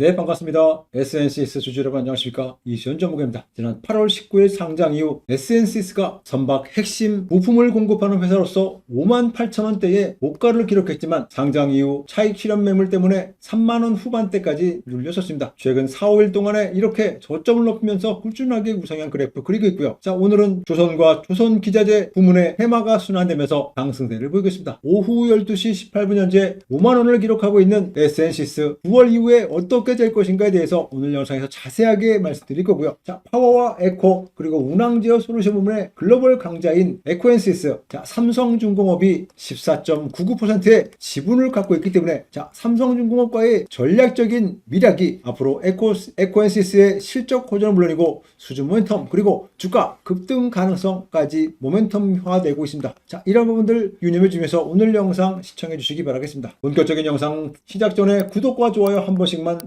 네, 반갑습니다. SNCS 주주 여러분 안녕하십니까? 이시연 전무입니다. 지난 8월 19일 상장 이후 SNCS가 선박 핵심 부품을 공급하는 회사로서 5만 8천 원대의 고가를 기록했지만 상장 이후 차익 실현 매물 때문에 3만 원 후반대까지 눌렸었습니다. 최근 4, 5일 동안에 이렇게 저점을 높이면서 꾸준하게 우상향 그래프 그리고 있고요. 자, 오늘은 조선과 조선 기자재 부문의 해마가 순환되면서 상승세를 보이고 있습니다. 오후 12시 18분 현재 5만 원을 기록하고 있는 SNCS 9월 이후에 어떻게 될 것인가에 대해서 오늘 영상에서 자세하게 말씀드릴 거고요. 자, 파워와 에코 그리고 운항제어 솔루션 부문의 글로벌 강자인 에코엔시스 자, 삼성중공업이 14.99%의 지분을 갖고 있기 때문에 자, 삼성중공업과의 전략적인 미락이 앞으로 에코 에코엔시스의 실적 호전은 물론이고 수준 모멘텀 그리고 주가 급등 가능성까지 모멘텀화되고 있습니다. 자, 이런 부분들 유념해 주면서 오늘 영상 시청해 주시기 바라겠습니다. 본격적인 영상 시작 전에 구독과 좋아요 한 번씩만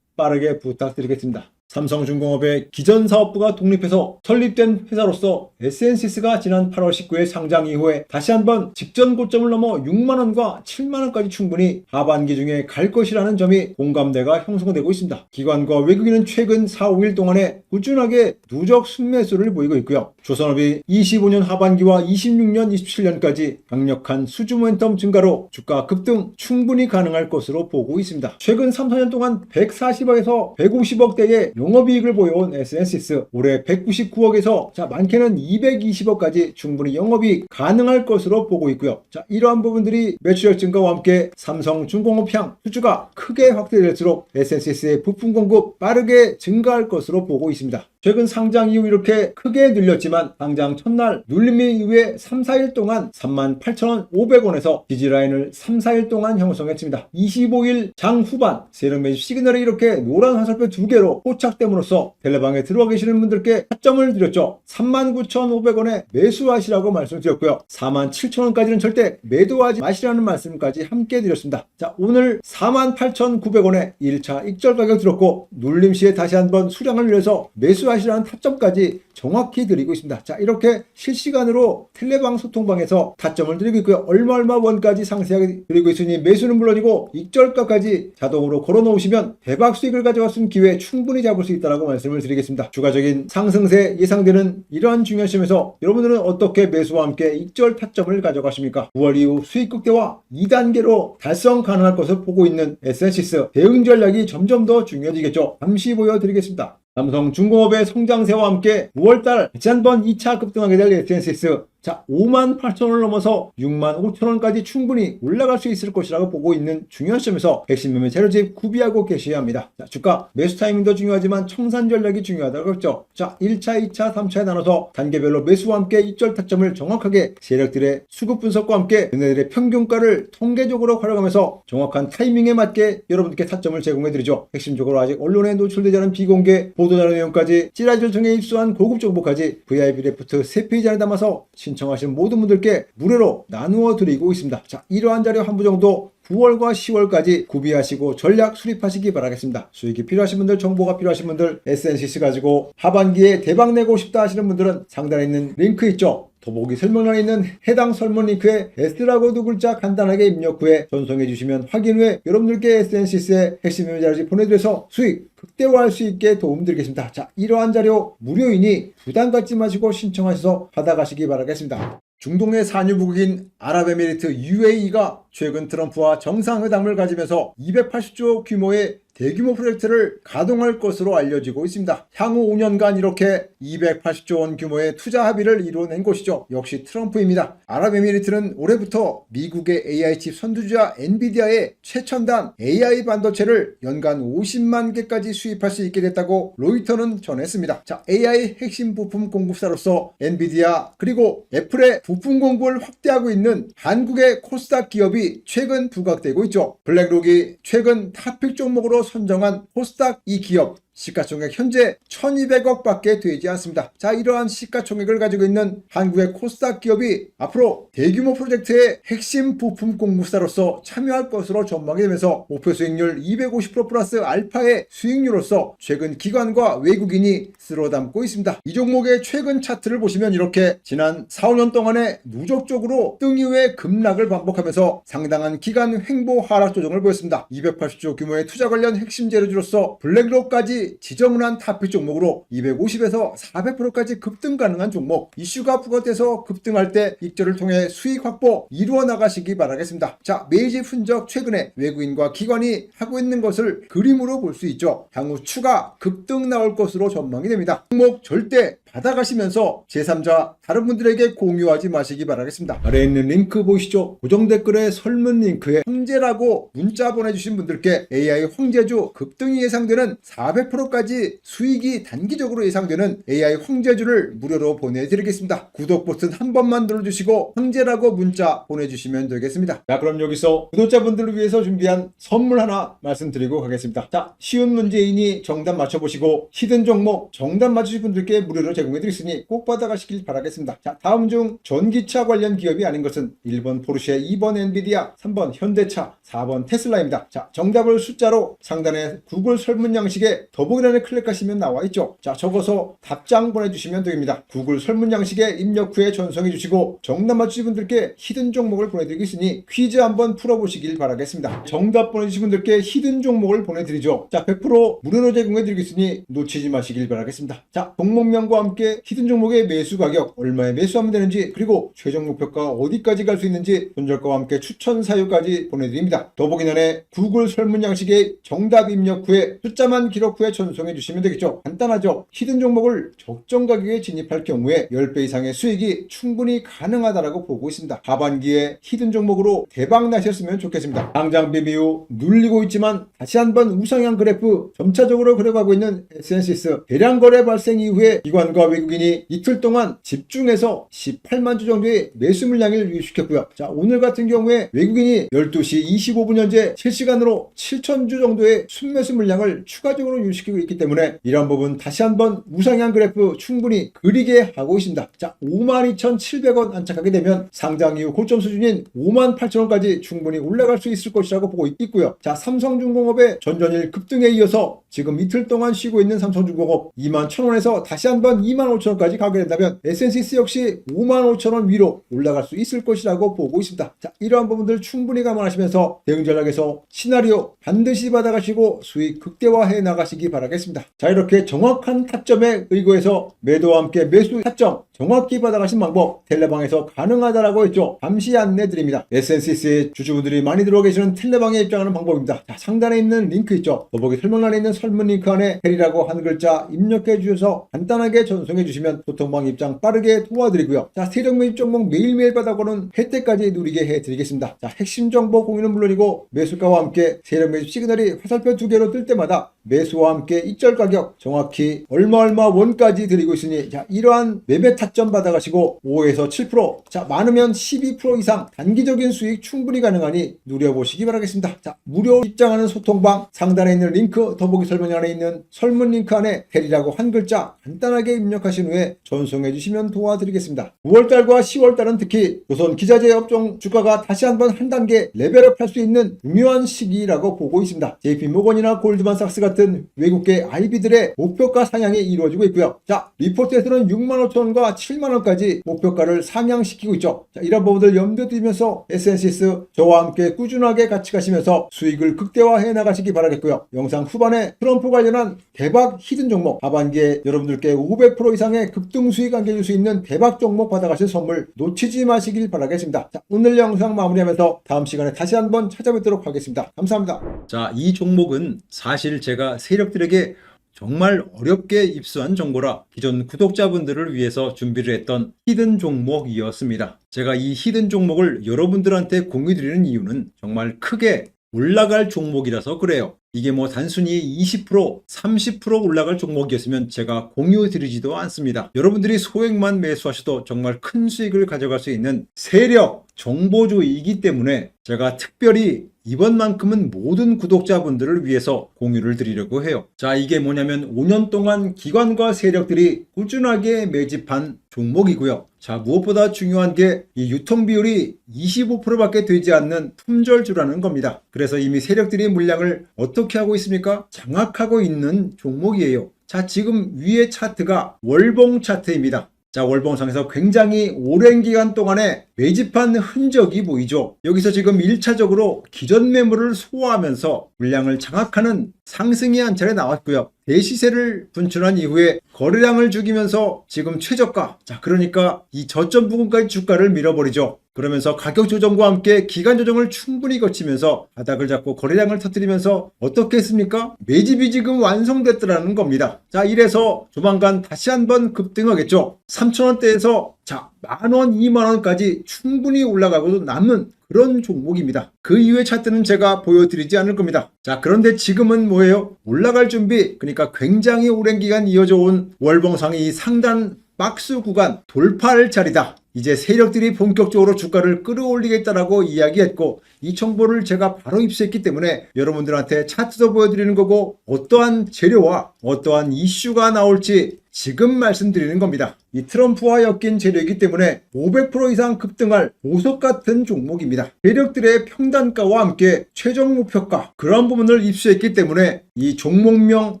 빠르게 부탁드리겠습니다. 삼성중공업의 기존 사업부가 독립해서 설립된 회사로서 SNCS가 지난 8월 19일 상장 이후에 다시 한번 직전 고점을 넘어 6만원과 7만원까지 충분히 하반기 중에 갈 것이라는 점이 공감대가 형성되고 있습니다. 기관과 외국인은 최근 4, 5일 동안에 꾸준하게 누적 순매수를 보이고 있고요. 조선업이 25년 하반기와 26년, 27년까지 강력한 수주 모멘텀 증가로 주가 급등 충분히 가능할 것으로 보고 있습니다. 최근 3, 4년 동안 140억에서 150억대의 영업이익을 보여온 SNCS 올해 199억에서 자 많게는 220억까지 충분히 영업이익 가능할 것으로 보고 있고요. 자 이러한 부분들이 매출액 증가와 함께 삼성 중공업 향 수주가 크게 확대될수록 SNCS의 부품 공급 빠르게 증가할 것으로 보고 있습니다. 최근 상장 이후 이렇게 크게 늘렸지만 상장 첫날 눌림에 이후에 3, 4일 동안 38,500원에서 지지라인을 3, 4일 동안 형성했습니다. 25일 장 후반 세력 매집 시그널이 이렇게 노란 화살표 두 개로 포착됨으로써 텔레방에 들어와 계시는 분들께 타점을 드렸죠. 39,500원에 매수하시라고 말씀드렸고요. 47,000원까지는 절대 매도하지 마시라는 말씀까지 함께 드렸습니다. 자 오늘 48,900원에 1차 익절 가격 들었고 눌림 시에 다시 한번 수량을 위해서 매수 하시라는 타점까지 정확히 드리고 있습니다. 자, 이렇게 실시간으로 텔레방 소통방에서 타점을 드리고 있고요. 얼마 얼마 원까지 상세하게 드리고 있으니 매수는 물론이고 익절가까지 자동으로 걸어 놓으시면 대박 수익을 가져갈 수 있는 기회 충분히 잡 을수 있다고 말씀을 드리겠습니다. 추가적인 상승세 예상되는 이러한 중요한 시점에서 여러분들은 어떻게 매수와 함께 익절 타점을 가져가십니까? 9월 이후 수익 극대화 2단계로 달성 가능할 것을 보고 있는 에센시스 대응 전략이 점점 더 중요해지겠죠. 잠시 보여드리겠습니다. 삼성중공업의 성장세와 함께 9월달 지난번 2차 급등하게 될 에센시스 자, 5만 8천원을 넘어서 6만 5천원까지 충분히 올라갈 수 있을 것이라고 보고 있는 중요한 시점에서 핵심 매매 재료집 구비하고 계셔야 합니다. 자, 주가 매수 타이밍도 중요하지만 청산 전략이 중요하다고 했죠. 자, 1차, 2차, 3차에 나눠서 단계별로 매수와 함께 입절 타점을 정확하게 세력들의 수급 분석과 함께 얘네들의 평균가를 통계적으로 활용하면서 정확한 타이밍에 맞게 여러분께 타점을 제공해드리죠. 핵심적으로 아직 언론에 노출되지 않은 비공개 보도자료 내용까지 찌라시를 통해 입수한 고급 정보까지 VIP 레프트 3페이지 안에 담아서 신 청하신 모든 분들께 무료로 나누어 드리고 있습니다. 자, 이러한 자료 한 부 정도 9월과 10월까지 구비하시고 전략 수립하시기 바라겠습니다. 수익이 필요하신 분들, 정보가 필요하신 분들, SNCC 가지고 하반기에 대박 내고 싶다 하시는 분들은 상단에 있는 링크 있죠? 더보기 설명란에 있는 해당 설문 링크에 S라고 두 글자 간단하게 입력 후에 전송해 주시면 확인 후에 여러분들께 SNCS의 핵심 매매자료지 보내드려서 수익 극대화할 수 있게 도움드리겠습니다. 자, 이러한 자료 무료이니 부담 갖지 마시고 신청하셔서 받아가시기 바라겠습니다. 중동의 산유국인 아랍에미리트 UAE가 최근 트럼프와 정상회담을 가지면서 280조 규모의 대규모 프로젝트를 가동할 것으로 알려지고 있습니다. 향후 5년간 이렇게 280조 원 규모의 투자 합의를 이뤄낸 곳이죠. 역시 트럼프입니다. 아랍에미리트는 올해부터 미국의 AI 칩 선두주자 엔비디아의 최첨단 AI 반도체를 연간 50만 개까지 수입할 수 있게 됐다고 로이터는 전했습니다. 자, AI 핵심 부품 공급사로서 엔비디아 그리고 애플의 부품 공급을 확대하고 있는 한국의 코스닥 기업이 최근 부각되고 있죠. 블랙록이 최근 탑픽 종목으로 선정한 코스닥 이 기업 시가총액 현재 1200억 밖에 되지 않습니다. 자, 이러한 시가총액을 가지고 있는 한국의 코스닥 기업이 앞으로 대규모 프로젝트의 핵심 부품 공급사로서 참여할 것으로 전망이 되면서 목표 수익률 250% 플러스 알파의 수익률로서 최근 기관과 외국인이 쓸어 담고 있습니다. 이 종목의 최근 차트를 보시면 이렇게 지난 4, 5년 동안에 누적적으로 등 이후에 급락을 반복하면서 상당한 기간 횡보 하락 조정을 보였습니다. 280조 규모의 투자 관련 핵심 재료주로서 블랙록까지 지정을 한 타피 종목으로 250에서 400%까지 급등 가능한 종목 이슈가 부각돼서 급등할 때 익절을 통해 수익 확보 이루어 나가시기 바라겠습니다. 자 매집 흔적 최근에 외국인과 기관이 하고 있는 것을 그림으로 볼 수 있죠. 향후 추가 급등 나올 것으로 전망이 됩니다. 종목 절대 받아가시면서 제3자 다른 분들에게 공유하지 마시기 바라겠습니다. 아래에 있는 링크 보이시죠? 고정 댓글에 설문 링크에 황제라고 문자 보내주신 분들께 AI 황제주 급등이 예상되는 400%까지 수익이 단기적으로 예상되는 AI 황제주를 무료로 보내드리겠습니다. 구독 버튼 한 번만 눌러주시고 황제라고 문자 보내주시면 되겠습니다. 자 그럼 여기서 구독자분들을 위해서 준비한 선물 하나 말씀드리고 가겠습니다. 자 쉬운 문제이니 정답 맞춰보시고 히든 종목 정답 맞추신 분들께 무료로 제 공해드리겠으니 꼭 받아가시길 바라겠습니다. 자 다음 중 전기차 관련 기업이 아닌 것은 1번 포르쉐, 2번 엔비디아, 3번 현대차, 4번 테슬라입니다. 자 정답을 숫자로 상단에 구글 설문 양식에 더보기란을 클릭하시면 나와 있죠. 자 적어서 답장 보내주시면 됩니다. 구글 설문 양식에 입력 후에 전송해 주시고 정답 맞추신 분들께 히든 종목을 보내드리겠으니 퀴즈 한번 풀어보시길 바라겠습니다. 정답 보내주신 분들께 히든 종목을 보내드리죠. 자 100% 무료로 제공해 드리겠으니 놓치지 마시길 바라겠습니다. 자 종목명과 함께 히든 종목의 매수 가격 얼마에 매수하면 되는지 그리고 최종 목표가 어디까지 갈 수 있는지 손절가와 함께 추천 사유까지 보내드립니다. 더보기란에 구글 설문 양식에 정답 입력 후에 숫자만 기록 후에 전송해 주시면 되겠죠. 간단하죠. 히든 종목을 적정 가격에 진입할 경우에 10배 이상의 수익이 충분히 가능하다라고 보고 있습니다. 하반기에 히든 종목으로 대박 나셨으면 좋겠습니다. 당장 비비 후 눌리고 있지만 다시 한번 우상향 그래프 점차적으로 그려가고 있는 에센시스 대량 거래 발생 이후에 기관과 외국인이 이틀 동안 집중해서 18만 주 정도의 매수 물량을 유입시켰고요. 자 오늘 같은 경우에 외국인이 12시 25분 현재 실시간으로 7천 주 정도의 순매수 물량을 추가적으로 유입시키고 있기 때문에 이런 부분 다시 한번 우상향 그래프 충분히 그리게 하고 있습니다. 자 52,700원 안착하게 되면 상장 이후 고점 수준인 58,000원까지 충분히 올라갈 수 있을 것이라고 보고 있고요. 자 삼성중공업의 전전일 급등에 이어서 지금 이틀 동안 쉬고 있는 삼성중공업 21,000원에서 다시 한번 25,000원까지 가게 된다면 에센시스 역시 55,000원 위로 올라갈 수 있을 것이라고 보고 있습니다. 자 이러한 부분들 충분히 감안하시면서 대응 전략에서 시나리오 반드시 받아가시고 수익 극대화해 나가시기 바라겠습니다. 자 이렇게 정확한 타점에 의거해서 매도와 함께 매수 타점 정확히 받아가신 방법 텔레방에서 가능하다라고 했죠. 잠시 안내 드립니다. 에센시스의 주주분들이 많이 들어와 계시는 텔레방에 입장하는 방법입니다. 자, 상단에 있는 링크 있죠. 더보기 설명란에 있는 설문 링크 안에 텔이라고 한 글자 입력해 주셔서 간단하게 전송해 주시면 소통방 입장 빠르게 도와드리고요. 자, 세력 매입 종목 매일매일 받아보는 혜택까지 누리게 해드리겠습니다. 자, 핵심 정보 공유는 물론이고 매수가와 함께 세력 매입 시그널이 화살표 두 개로 뜰 때마다 매수와 함께 입절 가격 정확히 얼마 얼마 원까지 드리고 있으니 자 이러한 매매 타점 받아가시고 5에서 7%, 자 많으면 12% 이상 단기적인 수익 충분히 가능하니 누려보시기 바라겠습니다. 자 무료 입장하는 소통방 상단에 있는 링크 더보기 설명란에 있는 설문 링크 안에 텔이라고 한 글자 간단하게 입력하신 후에 전송해 주시면 도와드리겠습니다. 9월달과 10월달은 특히 우선 기자재 업종 주가가 다시 한번 한 단계 레벨업 할 수 있는 중요한 시기라고 보고 있습니다. JP모건이나 골드만삭스 같은 외국계 IB들의 목표가 상향이 이루어지고 있고요. 자, 리포트에서는 6만 5천 원과 7만 원까지 목표가를 상향시키고 있죠. 자, 이런 부분들 염두에 두면서 에센시스 저와 함께 꾸준하게 같이 가시면서 수익을 극대화해 나가시기 바라겠고요. 영상 후반에 트럼프 관련한 대박 히든 종목 하반기에 여러분들께 500% 이상의 급등 수익 안겨줄 수 있는 대박 종목 받아가실 선물 놓치지 마시길 바라겠습니다. 자, 오늘 영상 마무리하면서 다음 시간에 다시 한번 찾아뵙도록 하겠습니다. 감사합니다. 자, 이 종목은 사실 제가 세력들에게 정말 어렵게 입수한 정보라 기존 구독자분들을 위해서 준비를 했던 히든 종목이었습니다. 제가 이 히든 종목을 여러분들한테 공유드리는 이유는 정말 크게 올라갈 종목이라서 그래요. 이게 뭐 단순히 20%, 30% 올라갈 종목이었으면 제가 공유 드리지도 않습니다. 여러분들이 소액만 매수하셔도 정말 큰 수익을 가져갈 수 있는 세력, 정보주의이기 때문에 제가 특별히 이번만큼은 모든 구독자분들을 위해서 공유를 드리려고 해요. 자, 이게 뭐냐면 5년 동안 기관과 세력들이 꾸준하게 매집한 종목이고요. 자, 무엇보다 중요한 게 이 유통 비율이 25%밖에 되지 않는 품절주라는 겁니다. 그래서 이미 세력들이 물량을 어떻게 하고 있습니까? 장악하고 있는 종목이에요. 자, 지금 위의 차트가 월봉 차트입니다. 자, 월봉상에서 굉장히 오랜 기간 동안에 매집한 흔적이 보이죠. 여기서 지금 1차적으로 기존 매물을 소화하면서 물량을 장악하는 상승이 한 차례 나왔고요. 대시세를 분출한 이후에 거래량을 죽이면서 지금 최저가, 자, 그러니까 이 저점 부근까지 주가를 밀어버리죠. 그러면서 가격 조정과 함께 기간 조정을 충분히 거치면서 바닥을 잡고 거래량을 터뜨리면서 어떻게 했습니까? 매집이 지금 완성됐더라는 겁니다. 자, 이래서 조만간 다시 한번 급등하겠죠. 3천원대에서 자, 만원, 2만원까지 충분히 올라가고도 남는 그런 종목입니다. 그 이후의 차트는 제가 보여드리지 않을 겁니다. 자, 그런데 지금은 뭐예요? 올라갈 준비, 그러니까 굉장히 오랜 기간 이어져 온 월봉상의 이 상단 박스 구간 돌파할 자리다. 이제 세력들이 본격적으로 주가를 끌어올리겠다라고 이야기했고 이 정보를 제가 바로 입수했기 때문에 여러분들한테 차트도 보여드리는 거고 어떠한 재료와 어떠한 이슈가 나올지 지금 말씀드리는 겁니다. 이 트럼프와 엮인 재료이기 때문에 500% 이상 급등할 보석 같은 종목입니다. 세력들의 평단가와 함께 최종 목표가 그런 부분을 입수했기 때문에 이 종목명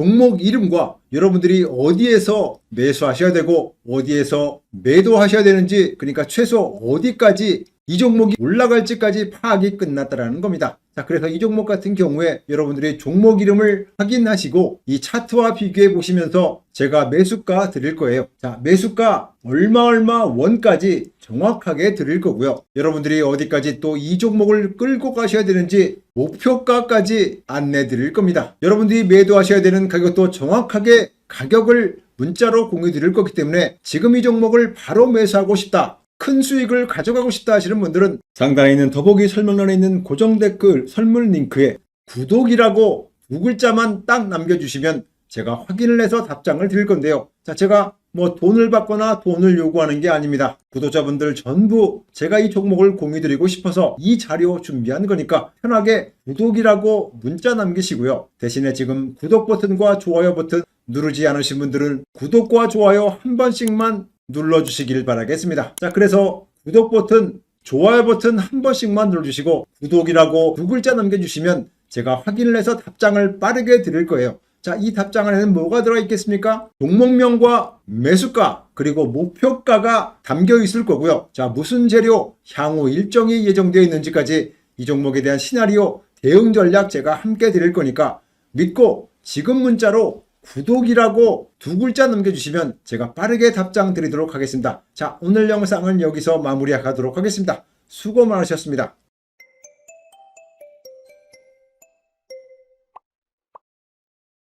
종목 이름과 여러분들이 어디에서 매수하셔야 되고 어디에서 매도하셔야 되는지 그러니까 최소 어디까지 이 종목이 올라갈지까지 파악이 끝났다라는 겁니다. 자, 그래서 이 종목 같은 경우에 여러분들이 종목 이름을 확인하시고 이 차트와 비교해 보시면서 제가 매수가 드릴 거예요. 자, 매수가 얼마 얼마 원까지 정확하게 드릴 거고요. 여러분들이 어디까지 또 이 종목을 끌고 가셔야 되는지 목표가까지 안내 드릴 겁니다. 여러분들이 매도하셔야 되는 가격도 정확하게 가격을 문자로 공유 드릴 거기 때문에 지금 이 종목을 바로 매수하고 싶다. 큰 수익을 가져가고 싶다 하시는 분들은 상단에 있는 더보기 설명란에 있는 고정 댓글 설문 링크에 구독이라고 두 글자만 딱 남겨주시면 제가 확인을 해서 답장을 드릴 건데요. 자, 제가 뭐 돈을 받거나 돈을 요구하는 게 아닙니다. 구독자분들 전부 제가 이 종목을 공유드리고 싶어서 이 자료 준비한 거니까 편하게 구독이라고 문자 남기시고요. 대신에 지금 구독 버튼과 좋아요 버튼 누르지 않으신 분들은 구독과 좋아요 한 번씩만 눌러주시길 바라겠습니다. 자, 그래서 구독 버튼, 좋아요 버튼 한 번씩만 눌러주시고 구독이라고 두 글자 남겨주시면 제가 확인을 해서 답장을 빠르게 드릴 거예요. 자, 이 답장 안에는 뭐가 들어있겠습니까? 종목명과 매수가, 그리고 목표가가 담겨 있을 거고요. 자, 무슨 재료, 향후 일정이 예정되어 있는지까지 이 종목에 대한 시나리오, 대응 전략 제가 함께 드릴 거니까 믿고 지금 문자로 구독이라고 두 글자 남겨주시면 제가 빠르게 답장 드리도록 하겠습니다. 자, 오늘 영상은 여기서 마무리하도록 하겠습니다. 수고 많으셨습니다.